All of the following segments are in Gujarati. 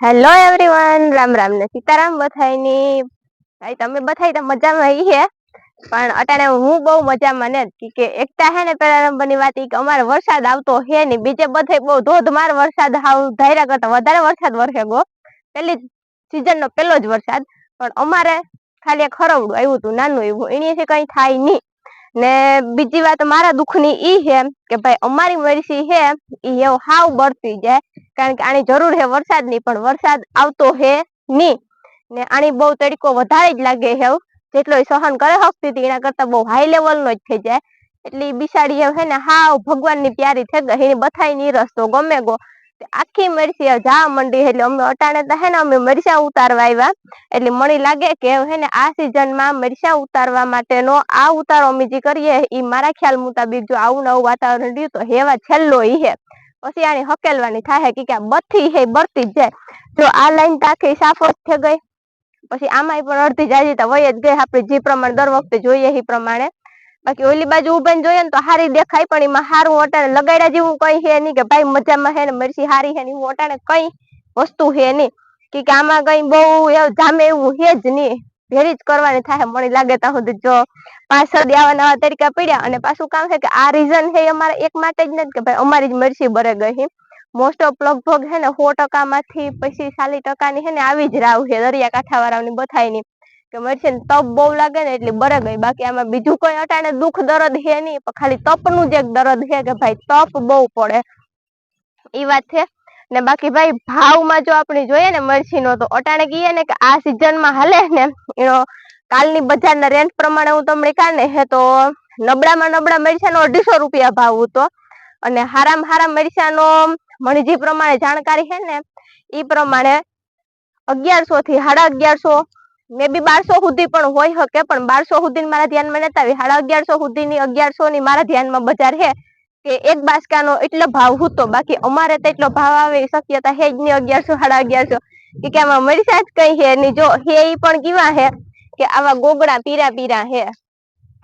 હેલો એવરીવન રામ રામ ને સીતારામ બથાઈની ભાઈ, તમે બથાઈ તો મજામાં આવી હે? પણ અટાણે હું બહુ મજામાં ને કે એકતા હે ને પેલા નંબરની વાત કે અમારે વરસાદ આવતો હે નહીં. બીજે બધે બહુ ધોધમાર વરસાદ હાવ ધાર્યા કરતા વધારે વરસાદ વરસે ગો. પેલી સીઝન નો પેલો જ વરસાદ. પણ અમારે ખાલી એક હરવડું આવ્યું હતું, નાનું એવું. એની કઈ થાય નહીં. ને બીજી વાત મારા દુઃખની ઈ છે કે ભાઈ અમારી મરસી છે, ઈ એવું હાવ બળતી જાય. કારણ કે આની જરૂર હે વરસાદની, પણ વરસાદ આવતો હે નહીં ને આની બહુ તડકો વધારે જ લાગે છે જેટલો સહન કરે શકતી હતી, એના કરતા બહુ હાઈ લેવલ નો જ થઈ જાય. એટલે બિસાડી છે ને હાવ ભગવાનની પ્યારી થઈ ગઈ, એની બથાઈ ની રસ્તો ગમે ગો. આખી મરસી હવે મંડી એટલે અમે અટાણે તો હે ને અમે મરચા ઉતારવા આવ્યા. એટલે મને લાગે કે હે ને આ સિઝનમાં મરચા ઉતારવા માટેનો આ ઉતારો અમે જે કરીએ ઈ મારા ખ્યાલ મુતાબિક જો આવું નવું વાતાવરણ રહ્યું તો હેવા છેલ્લો ઈ હે પછી આની હકેલવાની થાય કે કે બથી હે બરતી જ જાય. જો આ લાઈન તાખી સાફ થઈ ગઈ. પછી આમાંય પણ અડધી જાય તો વય જ ગઈ. આપણે જે પ્રમાણે દર વખતે જોઈએ એ પ્રમાણે. બાકી ઓલી બાજુ ઉભાઈ જોઈએ ને તો હારી દેખાય, પણ એમાં હારું ઓટાણે લગાડ્યા જેવું કઈ હે નહીં કે ભાઈ મજામાં હે ને મરસી હારી છે ને એવું ઓટાણે કઈ વસ્તુ છે નહીં. કે આમાં કઈ બહુ જામે એવું હે જ નહીં. ભેરી જ કરવાની થાય મને લાગે ત્યાં સુધી જો પાંચ છ આવા નવા તરીકા પડ્યા અને પાછું કામ છે કે આ રીઝન છે અમારે એક માટે જ નથી કે ભાઈ અમારી જ મરસી બરે ગઈ છે મોસ્ટ ઓફ લગભગ હે ને સો ટકામાંથી પછી ચાલીસ ટકાની હે ને આવી જ રાવ છે દરિયાકાંઠા વાળાની બથાઈની કે મરશે ને તપ બહુ લાગે ને એટલે બરે ગઈ. બાકી આમાં બીજું કોઈ અટાણે દુઃખ દર્દ હે નહીં, પણ ખાલી તપનું જ એક દર્દ હે કે ભાઈ તપ બહુ પડે. એ વાત છે. ને બાકી ભાઈ ભાવમાં જો આપણે જોઈએ ને મરસીનો, તો અટાણે કહીએ ને કે આ સિઝનમાં હાલે ને, એનો કાલની બજારના રેન્ટ પ્રમાણે હું તમને કાને હે તો નબળામાં નબળા મરચાનો અઢીસો રૂપિયા ભાવ હતો. અને હારામાં હારા મરચાનો મને જે પ્રમાણે જાણકારી છે ને એ પ્રમાણે અગિયારસો થી સાડા અગિયારસો મે બી બારસો સુધી પણ હોય શકે, પણ બારસો સુધી મારા ધ્યાનમાં નતા આવી. સાડા અગિયારસો સુધીની અગિયારસો ની મારા ધ્યાનમાં બજાર હે કે એક બાસકાનો એટલો ભાવ હતો. બાકી અમારે તો એટલો ભાવ આવે શક્યતા હે જ નહીં, અગિયારસો, સાડા અગિયારસો. કે કે આમાં મરચા જ કઈ હે નહીં. જો હે ઈ પણ કેવા હે કે આવા ગોગડા પીરા પીરા હે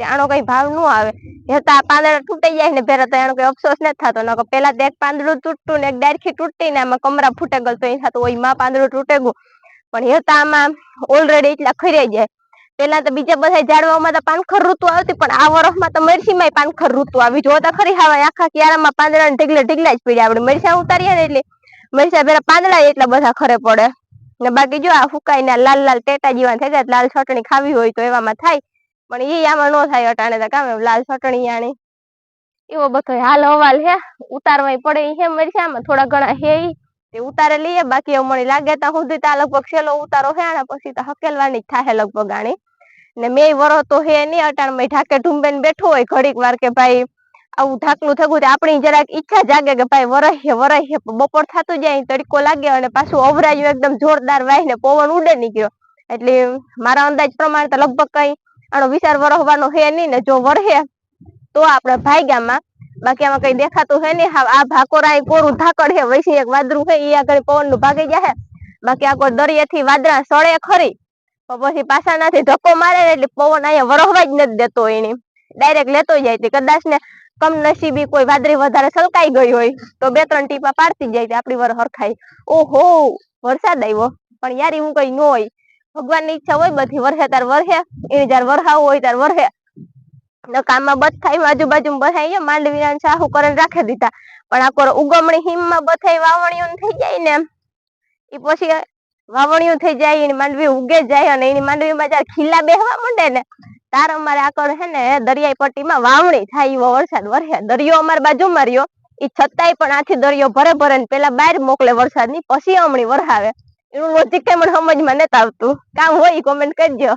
આનો કઈ ભાવ ન આવે. હેતા પાંદડા તૂટી જાય ને પેલા તો એનો કઈ અફસોસ નથી થતો. નકર પેલા તો એક પાંદડું તૂટતું ને એક ડાયરખી તૂટતી ને આમાં કમરા ફૂટે ગયો તો એ થતું ઓયમાં પાંદડું તૂટે ગયું. પણ હેતા આમાં ઓલરેડી એટલા ખરી જાય. પેલા તો બીજા બધા ઝાડવામાં તો પાનખર ઋતુ આવતી, પણ આ વર્ષમાં તો મરસીમાં પાનખર ઋતુ આવી. જોતા ખરી હવે આખા ક્યારામાં પાંદડા ઢીગલે ઢીગલા જ પીડ્યા. આપણે મરસા ઉતારીએ ને એટલે મરસા પેલા પાંદડા એટલા બધા ખરે પડે. ને બાકી જો આ ફૂકાઈને લાલ લાલ ટેટા જેવા થઈ જાય લાલ ચટણી ખાવી હોય તો એવામાં થાય. પણ એ આમાં ન થાય અટાણે તો કામ લાલ ચટણી આણી. એવો બધો હાલ હવાલ હે. ઉતારવાય પડે હે મરસામાં થોડા ઘણા હે ઉતારે લઈએ, બાકી એવું લાગે ત્યાં સુધી તો આ લગભગ છેલ્લો ઉતારો હે ને પછી તો હકેલવાની જ થાય લગભગ આની. ને મેં વરો તો હે નહીં અટાણ મેં ઢાકે ઢૂંબેન બેઠો હોય ઘડીક વાર કે ભાઈ આવું ઢાકલું થયું આપણી જરાક ઈચ્છા જાગે કે ભાઈ વરહીએ વરહીએ બપોર થતું જાય તડકો લાગે અને પાછું અવરાયું એકદમ જોરદાર વાય ને પવન ઉડે નીકળ્યો. એટલે મારા અંદાજ પ્રમાણે તો લગભગ કઈ આનો વિચાર વરહવાનો હે નહીં ને જો વરહે તો આપણે ભાગ્યામાં બાકી આમાં કઈ દેખાતું હે નહીં. આ ભાકોરા કોરું ધાકડ હે. વૈસી એક વાદરું હે. ઈ આગળ પવનનું ભાગી જાય બાકી આ કોઈ દરિયેથી વાદળા સળે ખરી. પછી પાછા નથી ધક્કો મારે એટલે પવન અહીંયા વરહવા જ નથી દેતો એની ડાયરેક્ટ લેતો જાય તે. કદાચ ને કમનસીબી કોઈ વાદળી વધારે છલકાઈ ગઈ હોય તો બે ત્રણ ટીપા પાડતી જાય તે આપણી વર હરખાય ઓહો, વરસાદ આવ્યો. પણ યાર એવું કઈ ન હોય. ભગવાનની ઈચ્છા હોય બધી. વરસે તાર વરહે. એની જયારે વરહાવું હોય ત્યારે વરહે. કામમાં બથાઈ આજુબાજુ બથાઈ માંડવીના સાહુ કરીને રાખી દીધા. પણ આ ઉગમણી હિમમાં બથાઈ વાવણીઓ થઈ જાય ને એ પછી વાવણીઓ થઈ જાય, એની માંડવી ઉગે જાય અને એની માંડવીમાં જયારે ખીલા બેહવા માંડે ને, તાર અમારે આકળ હે ને દરિયાઈ પટ્ટીમાં વાવણી થાય એવો વરસાદ વરસે. દરિયો અમારી બાજુમાં રહ્યો એ છતાંય પણ આથી દરિયો ભરે ભરે ને પેલા બહાર મોકલે વરસાદની, પછી હમણી વરસાવે એનું લોજિક કેમ સમજમાં નતા આવતું. કામ હોય કોમેન્ટ કરજો.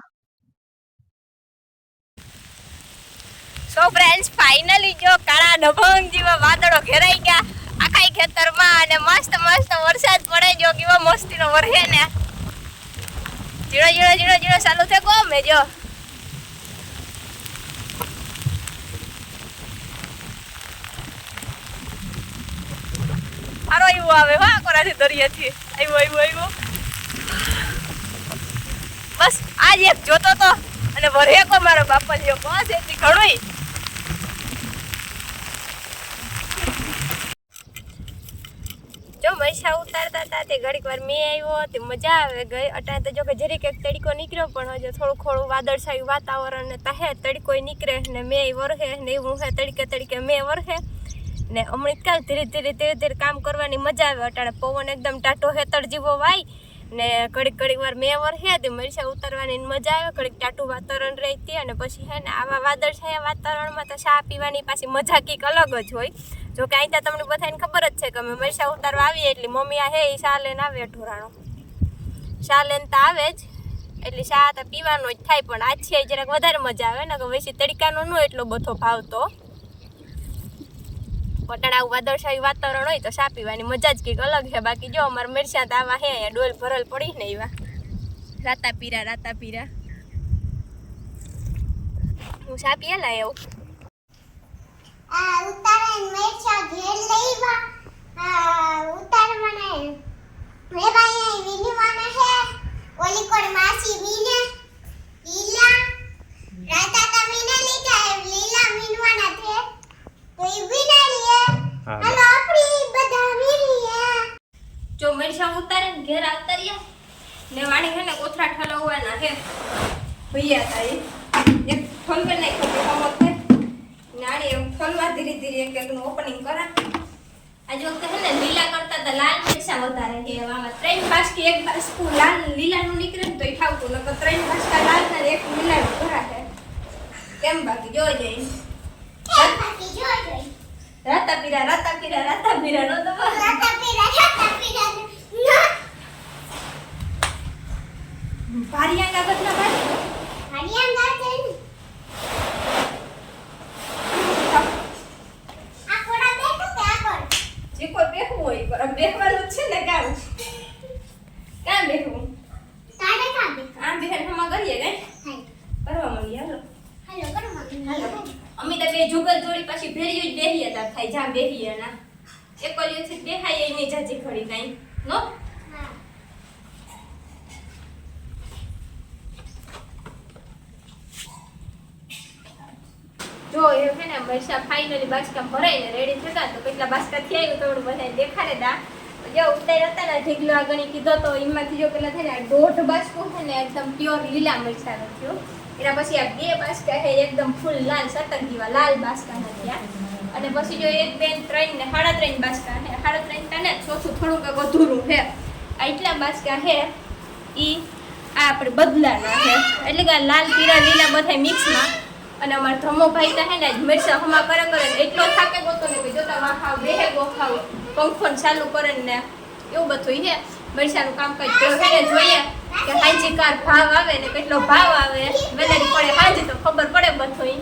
સો ફ્રેન્ડ્સ ફાઇનલી જો કાળા ડભંગ જેવા વાદળો ઘેરાઈ ગયા. આખાઈ ખેતરમાં અને મસ્ત મસ્ત વરસાદ પડે, જો કેવો મસ્તીનો વરહે ને. જીણો જીણો જીણો જીણો ચાલુ છે ગમે જો? સારો એવું આવે, હા કોરાથી દરિયાથી. આવ્યો આવ્યો આવ્યો બસ, આજ એક જોતો તો, અને વરે કો મારો બાપા લ્યો બસ એટલી ઘણું જો મૈસા ઉતારતા હતા તે ઘડીક વાર મેં આવ્યો, તે મજા આવે, ગઈ અટાણે તો જો કે જરીક એક તડકો નીકળ્યો, પણ હજુ થોડું થોડું વાદળછાયું વાતાવરણ ને તહે તડકો નીકળે ને મેં વરહે ને એવું હે, તડકે તડકે મેં વરહે. ને હમણાં કાલ ધીરે ધીરે ધીરે ધીરે કામ કરવાની મજા આવે, અટાણે પવન એકદમ ટાટો હેતળ જેવો વાય, ને ઘડીક ઘડીક વાર મેં વરહે, તે મરસા ઉતારવાની મજા આવે, ઘડીક ટાટું વાતાવરણ રહેતી અને પછી હે ને આવા વાદળછાયા વાતાવરણમાં તો ચા પીવાની પાછી મજા કંઈક અલગ જ હોય. જો કે અહીં તમને બધાને ખબર જ છે કે અમે મરસા ઉતારવા આવીએ એટલે મમ્મી આ હે એ શાલેન આવે અઢોરાણો? શાલેન તો આવે જ, એટલે શા તો પીવાનો જ થાય, પણ આછી જરાક વધારે મજા આવે ને કે વૈસી તડકાનો ન એટલો બધો ભાવતો પટાણા આવું વાદળછાયું વાતાવરણ હોય તો શા પીવાની? મજા જ કંઈક અલગ છે. બાકી જો અમારે મરચાં તો આવા હે, અહીંયા ડોલ ભરલ પડી ને એવા. રાતા પીરા રાતા પીરા હું શા પીએલા એવું? આ ઉતારણ મેચા ઘેર લઈવા આ મને મે ભાઈ વિનવાના હે. ઓલી કોણ માસી વિને લીલા. રાતા તા વિને લીધા હે, લીલા વિનવાના છે. તો ઈ વિને લીએ હા. હાલો આપણી બધા વિનીએ જો મરસા ઉતારે ને ઘેર આવતા રહ્યા ને વાણી હે ને કોથરા ઠલવવાના હે. ભૈયા તારી એક ફોન નહીં ખબર ખબર છે નાની એમ ઠલવા ધીરે એક એકનું ઓપનિંગ કરા. આજે વખતે હે ને લીલા કરતા તો લાલ મરસા વધારે છે. આમાં ત્રણ બાસ્કી એક બાસ્કુ લાલ લીલાનું નીકળે ને તો એ ખાવતું નકર ત્રણ બાસ્કા લાલ ને એક લીલાનું ભરા છે. કેમ બાકી? જો જોઈ. રાતા પીરા રાતા પીરા રાતા પીરા નો તો રાતા પીરા રાતા પીરા પારિયા કાગળ ના પારિયા હરિયાણ ગાતે આ કોડા બેઠો કે આ કોણ જે કોઈ બેહવું હોય એ કરે. બેહવાનું જ છે ને કામ કામ બેહવું તાડે કાબે આમ બેહન હમા કરીએ કઈ હાય કરવા માંડીએ હાલો હાલો કરો મમ્મી હાલો અમે તો બે જુગલ જોડી પછી ભેરી જ બેહી હતા થાય જ્યાં બેહીએ ના એકલીઓથી બેહાય નહીં જાજી ખડી કાંઈ. નો જો, એ છે ને મરસા ફાઇનલી બાસકા ભરાઈને રેડી થતા તો કેટલા બાસકા થઈ આવ્યું થોડું બધા દેખાડે તા. જો ઉતાર હતા ને ઢીકલો આગળ કીધો તો એમાંથી જો પેલા થાય ને, દોઢ બાસકો છે ને, એકદમ પ્યોર લીલા મરચા થયો. એના પછી આ બે બાસકા છે એકદમ ફૂલ લાલ સતક જેવા લાલ બાસકા થયા અને પછી જો એક બેન ત્રણ ને સાડા ત્રણ બાસકા છે. સાડા ત્રણ તા ને ચોથું થોડુંક અધૂરું છે. આ એટલા બાસકા છે, ઈ આ આપણે બદલાના છે. એટલે કે લાલ, પીળા, લીલા બધા મિક્સમાં અને અમારા ધમોભાઈ તો હે ને મિરસા હમા કરે કરે એટલો થાકે ગોતો ને જોતા વાખાવ બેહે ગોખાવ પંખો ચાલુ કરે ને, એવું બધું હે મિરસાનું કામ કઈ તો જોઈએ. કે હાજી કાર ભાવ આવે ને કેટલો ભાવ આવે? વેલેરી પડે હાજી તો ખબર પડે બધું